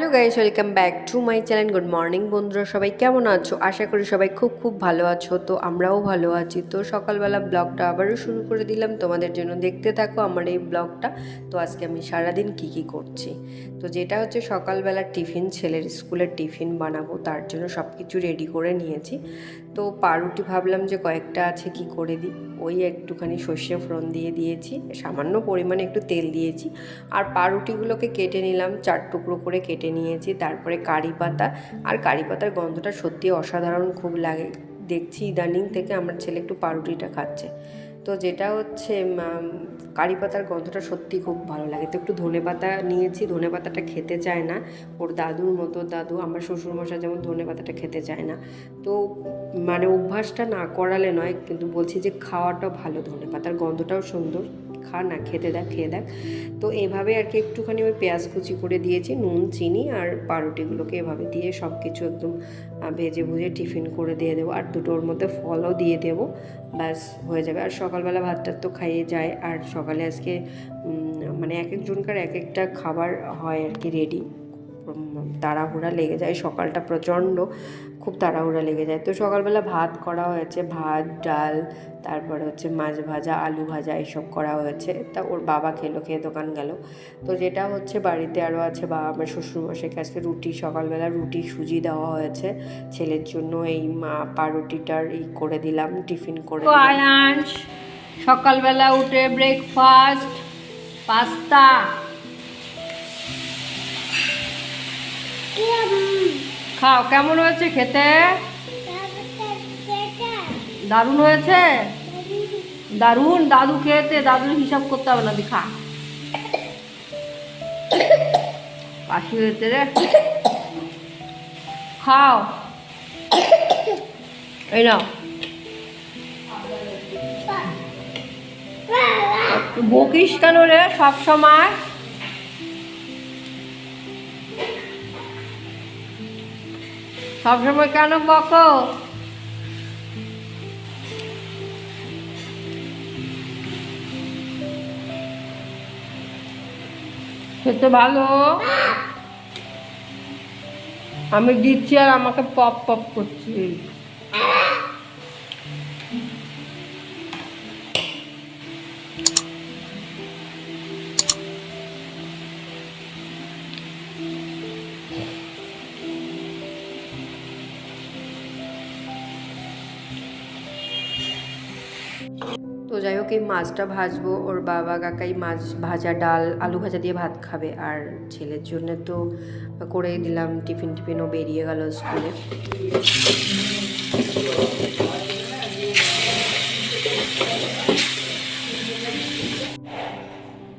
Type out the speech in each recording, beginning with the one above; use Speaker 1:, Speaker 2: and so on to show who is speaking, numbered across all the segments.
Speaker 1: Hello guys welcome back to my channel good morning বন্ধুরা, সবাই কেমন আছো? আশা করি সবাই খুব খুব ভালো আছো, তো আমরাও ভালো আছি। তো সকালবেলা ব্লগটা আবারও শুরু করে দিলাম। তোমাদের জন্য দেখতে থাকো আমার এই ব্লগটা। তো আজকে আমি সারাদিন কি কি করছি? তো যেটা হচ্ছে সকালবেলা টিফিন, ছেলের স্কুলের টিফিন বানাবো, তার জন্য সব কিছু রেডি করে নিয়েছি। তো পাউরুটি ভাবলাম যে কয়েকটা আছে, কি করে দিই? ওই একটুখানি সর্ষে ফোড়ন দিয়ে দিয়েছি, সামান্য পরিমাণে একটু তেল দিয়েছি, আর পাউরুটিগুলোকে কেটে নিলাম, চার টুকরো করে কেটে নিয়েছি, তারপরে কারি পাতা, আর কারি পাতার গন্ধটা সত্যি অসাধারণ খুব লাগে। দেখছি ইদানিং থেকে আমার ছেলে একটু পাউরুটিটা খাচ্ছে। তো যেটা হচ্ছে কারি পাতার গন্ধটা সত্যি খুব ভালো লাগে। তো একটু ধনে পাতা নিয়েছি, ধনে পাতাটা খেতে চায় না। ওর দাদুর মতো দাদু, আমার শ্বশুরমশাই যেমন ধনে পাতাটা খেতে চায় না। তো মানে অভ্যাসটা না করালে নয়, কিন্তু বলছি যে খাওয়াটা ভালো, ধনে পাতার গন্ধটাও সুন্দর। খা, না, খেতে দেখ, খেয়ে দেখ। তো এভাবে আর কি একটুখানি ওই পেঁয়াজ কুচি করে দিয়েছি, নুন, চিনি আর পাউরুটিগুলোকে এভাবে দিয়ে সব কিছু একদম ভেজে ভুজে টিফিন করে দিয়ে দেবো। আর দুটোর মধ্যে ফলও দিয়ে দেবো, ব্যাস, হয়ে যাবে। আর সকালবেলা ভাতটা তো খাইয়ে যায়। আর সকালে আজকে মানে এক একজনকার এক একটা খাবার হয় আর কি রেডি তাড়াহুড়া লেগে যায়। সকালটা প্রচণ্ড খুব তাড়াহুড়া লেগে যায়। তো সকালবেলা ভাত করা হয়েছে, ভাত, ডাল, তারপরে হচ্ছে মাছ ভাজা, আলু ভাজা এসব করা হয়েছে। তা ওর বাবা খেলো, খেয়ে দোকান গেল। তো যেটা হচ্ছে বাড়িতে আরও আছে বা আমার শ্বশুরমশাইকে আজকে রুটি, সকালবেলা রুটি সুজি দেওয়া হয়েছে। ছেলের জন্য এই মা পাউরুটিটার ই করে দিলাম, টিফিন করে।
Speaker 2: সকালবেলা উঠে ব্রেকফাস্ট পাস্তা। খাও, কেমন হয়েছে খেতে? দারুণ হয়েছে? দারুণ, দাদু খেতে দাদুর হিসাব করতে হবে না, দেখা। কাশি হয়েছে রে। খাও। এই নাও। বকিস কেন রে সব সময়? সব সময় কেন বক? খেতে ভালো। আমি দিচ্ছি আর আমাকে পপ পপ করছি।
Speaker 1: তো যাই হোক এই মাছটা ভাজবো। ওর বাবা কাকাই মাছ ভাজা ডাল আলু ভাজা দিয়ে ভাত খাবে। আর ছেলের জন্য তো করেই দিলাম টিফিন টিফিনও বেরিয়ে গেল স্কুলে।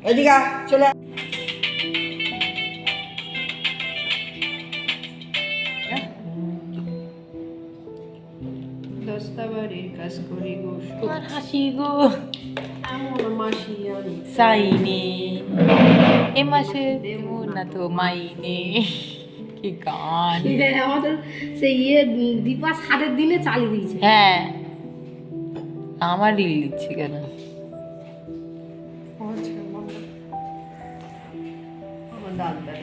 Speaker 3: এদিকে চলে আয়।
Speaker 1: দশটা বাড়ির কাজ করি।
Speaker 4: হাসি গো। সাইনে। এ মাসে দেব না তো মাইনে। কি গান।
Speaker 2: আমাদের সেই ইয়ে দীপা সাতের দিনে চালিয়ে দিয়েছে।
Speaker 4: হ্যাঁ। আমার রিল দিচ্ছি কেন?
Speaker 1: আমার দাদাটা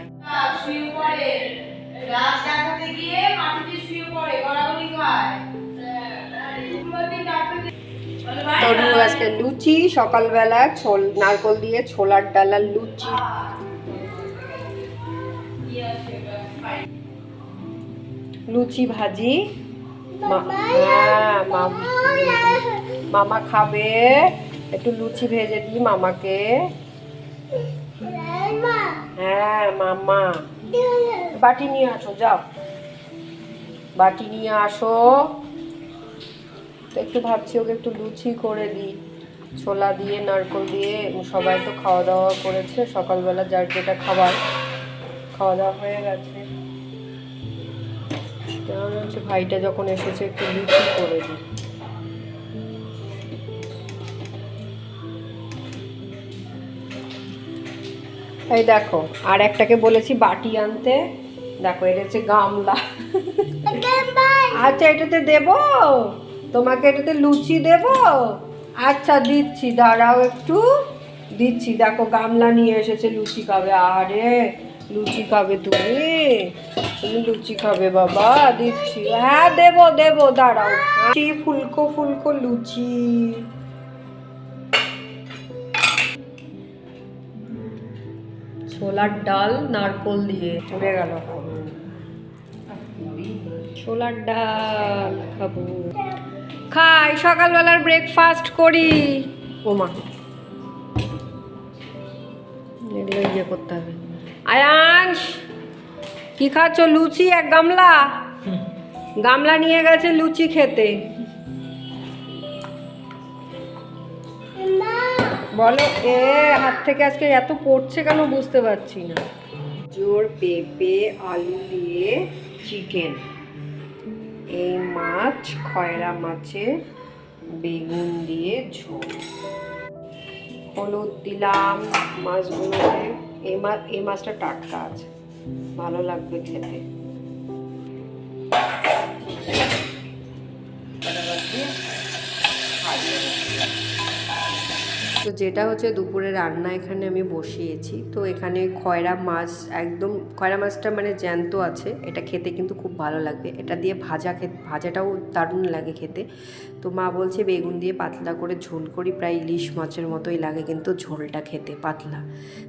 Speaker 1: তরু আজকে লুচি, সকালবেলা ছোল, নারকল দিয়ে ছোলার ডালার লুচি। লুচি ভাজি। হ্যাঁ মাম- মামা খাবে। একটু লুচি ভেজে দিই মামাকে। হ্যাঁ মামা। বাটি নিয়ে আসো, যাও। বাটি নিয়ে আসো। তো একটু ভাবছি ওকে একটু লুচি করে দিই। ছোলা দিয়ে নারকল দিয়ে সবাই তো খাওয়া দাওয়া করেছে। সকালবেলা যার যেটা খাবার খাওয়া দাওয়া হয়ে গেছে। হচ্ছে ভাইটা যখন এসেছে একটু লুচি করে দিই। এই দেখো আর একটাকে বলেছি বাটি আনতে। দেখো এটা হচ্ছে গামলা। আচ্ছা এটাতে দেব? তোমাকে এটাতে লুচি দেব? আচ্ছা দিচ্ছি, দাঁড়াও একটু। দিচ্ছি, দেখো গামলা নিয়ে এসেছে, লুচি খাবে। আরে লুচি খাবে তুমি। তুমি লুচি খাবে বাবা, দিচ্ছি। হ্যাঁ দেবো দেবো, দাঁড়াও। ফুলকো ফুলকো লুচি। ছোলার ডাল, নারকোল দিয়ে। চলে গেল। ছোলার ডাল খাব। খাই, সকালবেলার ব্রেকফাস্ট করি। ওমা। এগুলো ইয়ে করতে হবে। আয়াংশ কি খাচ্ছ? লুচি, এক গামলা? গামলা নিয়ে গেছে লুচি খেতে। বলো, এ হাত থেকে আজকে এত পড়ছে কেন বুঝতে পারছি না। জোর পেঁপে, আলু দিয়ে চিকেন এই মাছ খয়রা মাছের বেগুন দিয়ে ঝোল। হলুদ দিলাম মাছগুলোতে। এই মাছ এই মাছটা টাটকা আছে। ভালো লাগবে খেতে। তো যেটা হচ্ছে দুপুরে রান্না এখানে আমি বসিয়েছি। তো এখানে খয়রা মাছ একদম, খয়রা মাছটা মানে জ্যান্ত আছে। এটা খেতে কিন্তু খুব ভালো লাগবে। এটা দিয়ে ভাজা খেতে, ভাজাটাও দারুণ লাগে খেতে। তো মা বলছে বেগুন দিয়ে পাতলা করে ঝোল করি, প্রায় ইলিশ মাছের মতোই লাগে কিন্তু ঝোলটা খেতে পাতলা।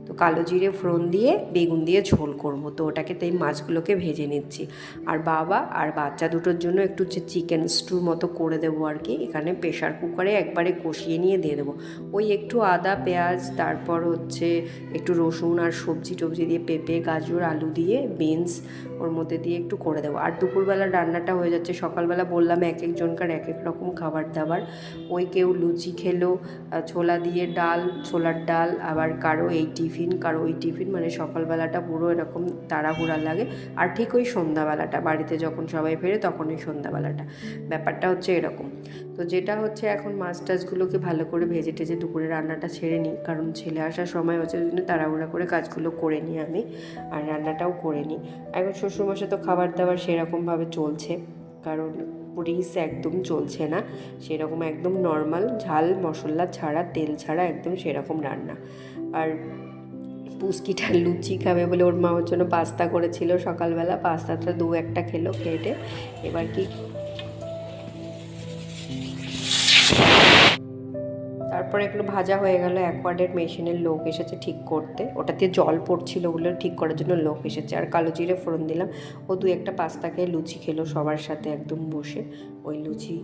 Speaker 1: তো কালো জিরে ফোড়ন দিয়ে বেগুন দিয়ে ঝোল করব। তো ওটাকে তাই মাছগুলোকে ভেজে নিচ্ছি। আর বাবা আর বাচ্চা দুটোর জন্য একটু চিকেন স্টুর মতো করে দেবো আর কি। এখানে প্রেশার কুকারে একবারে কষিয়ে নিয়ে দিয়ে দেবো। ওই একটু আদা, পেঁয়াজ, তারপর হচ্ছে একটু রসুন আর সবজি টবজি দিয়ে পেঁপে, গাজর, আলু দিয়ে বিনস ওর মধ্যে দিয়ে একটু করে দেবো। আর দুপুরবেলা রান্নাটা হয়ে যাচ্ছে। সকালবেলা বললাম এক একজনকার এক এক রকম খাবার দাবার। ওই কেউ লুচি খেলো ছোলা দিয়ে ডাল, ছোলার ডাল, আবার কারও এই টিফিন, কারও ওই টিফিন। মানে সকালবেলাটা পুরো এরকম তাড়াহুড়া লাগে। আর ঠিক ওই সন্ধ্যাবেলাটা, বাড়িতে যখন সবাই ফেরে তখন ওই সন্ধ্যাবেলাটা। ব্যাপারটা হচ্ছে এরকম। তো যেটা হচ্ছে এখন মাছ টাছগুলোকে ভালো করে ভেজে টেজে দুপুরে রান্নাটা ছেড়ে নিই। কারণ ছেলে আসার সময় হচ্ছে ওই জন্য তাড়াহুড়া করে কাজগুলো করে নিই আমি আর রান্নাটাও করে নিই। এখন শ্বশুরমশাই তো খাবার দাবার সেরকমভাবে চলছে, কারণ রিস একদম চলছে না, সেরকম একদম নর্মাল ঝাল মশলা ছাড়া, তেল ছাড়া একদম সেরকম রান্না। আর পুস্কিটা লুচি খাবে বলে ওর মা ওর জন্য পাস্তা করেছিল সকালবেলা, পাস্তাটা দু একটা খেলো, খেটে এবার কি তারপরে এগুলো ভাজা হয়ে গেল অ্যাকোয়ার্ডের মেশিনের লোক এসেছে ঠিক করতে। ওটা দিয়ে জল পড়ছিল ওগুলো ঠিক করার জন্য লোক এসেছে। আর কালো জিরে ফোড়ন দিলাম। ও দু একটা পাস্তা খেয়ে লুচি খেলো সবার সাথে একদম বসে। ওই লুচি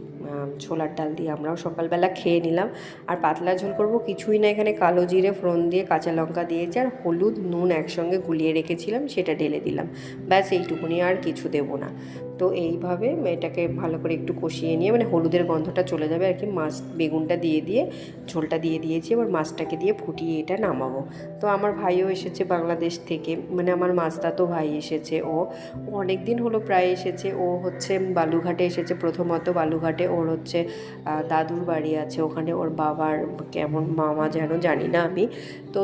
Speaker 1: ছোলার ডাল দিয়ে আমরাও সকালবেলা খেয়ে নিলাম। আর পাতলা ঝোল করব কিছুই না, এখানে কালো জিরে, ফোড়ন দিয়ে কাঁচা লঙ্কা দিয়েছি আর হলুদ নুন একসঙ্গে গুলিয়ে রেখেছিলাম, সেটা ঢেলে দিলাম। ব্যাস এইটুকুনি আর কিছু দেবো না। তো এইভাবে এটাকে ভালো করে একটু কষিয়ে নিয়ে মানে হলুদের গন্ধটা চলে যাবে আর কি, মাছ, বেগুনটা দিয়ে দিয়ে, ঝোলটা দিয়ে দিয়েছি, এবার মাছটাকে দিয়ে ফুটিয়ে এটা নামাবো। তো আমার ভাইও এসেছে বাংলাদেশ থেকে মানে আমার মাছদাতো ভাই এসেছে ও। অনেক দিন হলো প্রায় এসেছে, ও হচ্ছে বালুঘাটে এসেছে প্রথমত বালুঘাটে ওর হচ্ছে দাদুর বাড়ি আছে। ওখানে ওর বাবার কেমন মামা যেন জানি না আমি। তো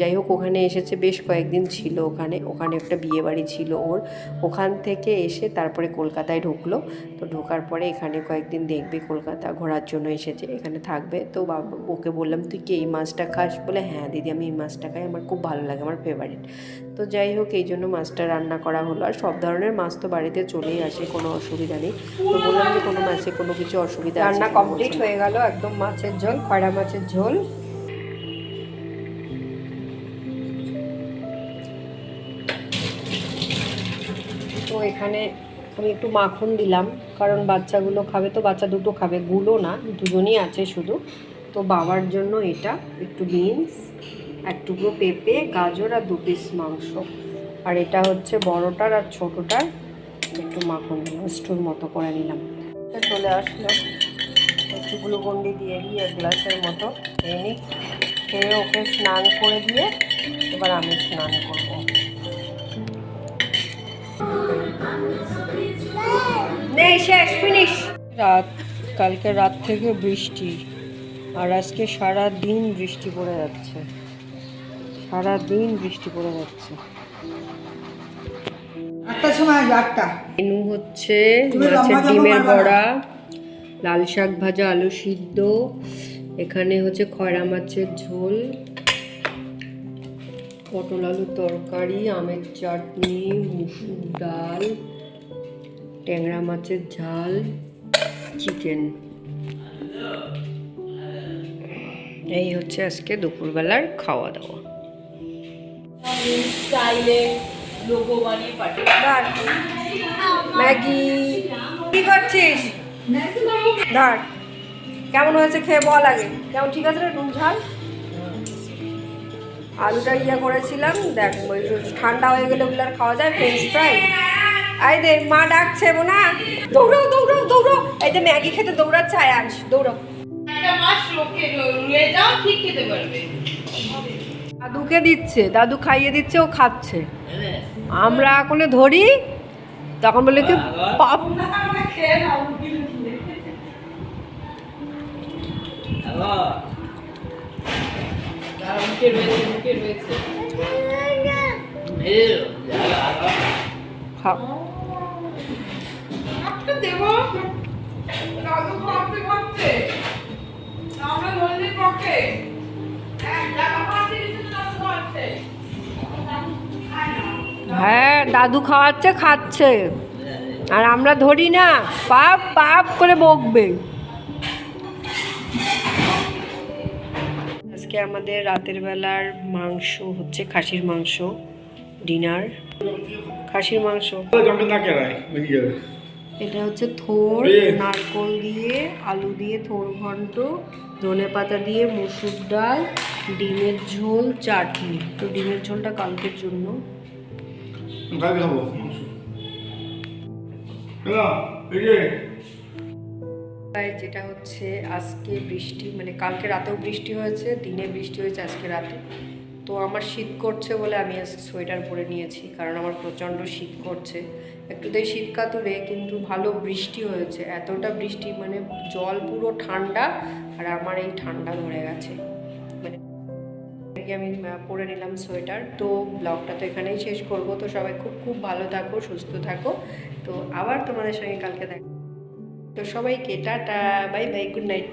Speaker 1: যাই হোক, ওখানে এসেছে, বেশ কয়েকদিন ছিল ওখানে। ওখানে একটা বিয়ে বাড়ি ছিল ওর। ওখান থেকে এসে তারপরে কলকাতায় ঢুকলো। তো ঢোকার পরে এখানে কয়েকদিন দেখবে, কলকাতা ঘোরার জন্য এসেছে, এখানে থাকবে। তো বাবা, ওকে বললাম, তুই কি এই মাছটা খাস? বলে হ্যাঁ দিদি, আমি এই মাছটা খাই। আমার খুব ভালো লাগে, আমার ফেভারিট তো যাই হোক এই জন্য মাছটা রান্না করা হলো। আর সব ধরনের মাছ তো বাড়িতে চলেই আসে কোনো অসুবিধা নেই। তো বললাম যে কোনো মাছে কোনো কিছু অসুবিধা রান্না কমপ্লিট হয়ে গেল একদম মাছের ঝোল খয়রা মাছের ঝোল। তো এখানে আমি একটু মাখন দিলাম কারণ বাচ্চাগুলো খাবে তো বাচ্চা দুটো খাবে গুলো না দুজনই আছে শুধু। তো বাবার জন্য এটা একটু বিনস। এক টুকরো পেঁপে, গাজর আর দু পিস মাংস। আর এটা হচ্ছে বড়টার আর ছোটোটার। একটু মাখন, স্টুর মতো করে নিলাম। চলে আসলো। একটু গ্লুকন্ডি দিয়ে দিই, এক গ্লাসের মতো। খেয়ে নিই। খেয়ে ওকে স্নান করে দিয়ে এবার আমি স্নান করব। রাত, কালকে রাত থেকে বৃষ্টি। আর আজকে সারা দিন বৃষ্টি পড়ে যাচ্ছে। সারা দিন বৃষ্টি পড়ে যাচ্ছে।
Speaker 3: আটটার সময় আটটা।
Speaker 1: মেনু হচ্ছে মাছের ডিমের বড়া লাল শাক ভাজা আলু সিদ্ধ এখানে হচ্ছে খয়রা মাছের ঝোল
Speaker 2: পটল আলুর তরকারি আমের চাটনি মুসুর ডাল ট্যাংরা মাছের ঝাল চিকেন। এই হচ্ছে আজকে দুপুরবেলার খাওয়া দাওয়া। ম্যাগি। কি করছিস? ধর কেমন হয়েছে খেয়ে বল আগে। কেমন ঠিক আছে রে? নুন ঝাল? আলুটা ইয়ে করেছিলাম দেখ ওই ঠান্ডা হয়ে গেলে ওগুলো আর খাওয়া যায় ফ্রেঞ্চ ফ্রাই আই দে মা ডাকছে না দৌড়াও দৌড়াও দৌড়ো। এই যে ম্যাগি খেতে দৌড়াচ্ছে আয় আস দৌড়াও
Speaker 4: একটা মাস লোককে যাও ঠিক খেতে পারবে।
Speaker 2: দাদুকে দিচ্ছে দাদু খাইয়ে দিচ্ছে ও খাচ্ছে আমরা এখন ধরি তখন বলে কি পাপ
Speaker 4: মুখে রয়েছে
Speaker 2: খাও
Speaker 4: দেবো দাদু খাওয়াতে খাচ্ছে আমরা ধরলে পক্ষে
Speaker 2: হ্যাঁ দাদু খাওয়াচ্ছে খাচ্ছে। আর আমরা ধরি না পাপ পাপ করে বকবে। আজকে আমাদের রাতের বেলার মাংস হচ্ছে খাসির মাংস ডিনার। খাসির মাংস। এটা হচ্ছে থোর। নারকল দিয়ে আলু দিয়ে থোর ঘন্ট ধনে পাতা দিয়ে মসুর ডাল ডিমের ঝোল চাটনি। তো ডিমের ঝোলটা কালকের জন্য।
Speaker 5: কালকে খাব মাংস
Speaker 2: যেটা হচ্ছে, আজকে বৃষ্টি মানে কালকে রাতেও বৃষ্টি হয়েছে, দিনে বৃষ্টি হয়েছে, আজকে রাতে। তো আমার শীত করছে বলে আমি আজকে সোয়েটার পরে নিয়েছি, কারণ আমার প্রচণ্ড শীত করছে। একটুতেই শীত কাতুরে, কিন্তু ভালো বৃষ্টি হয়েছে। এতটা বৃষ্টি মানে জল পুরো ঠান্ডা, আর আমার এই ঠান্ডা ধরে গেছে। থেকে আমি পরে নিলাম সোয়েটার। তো ব্লগটা তো এখানেই শেষ করব। তো সবাই খুব খুব ভালো থাকো, সুস্থ থাকো। তো আবার তোমাদের সঙ্গে কালকে দেখো তো সবাইকে, tata, bye bye, good night.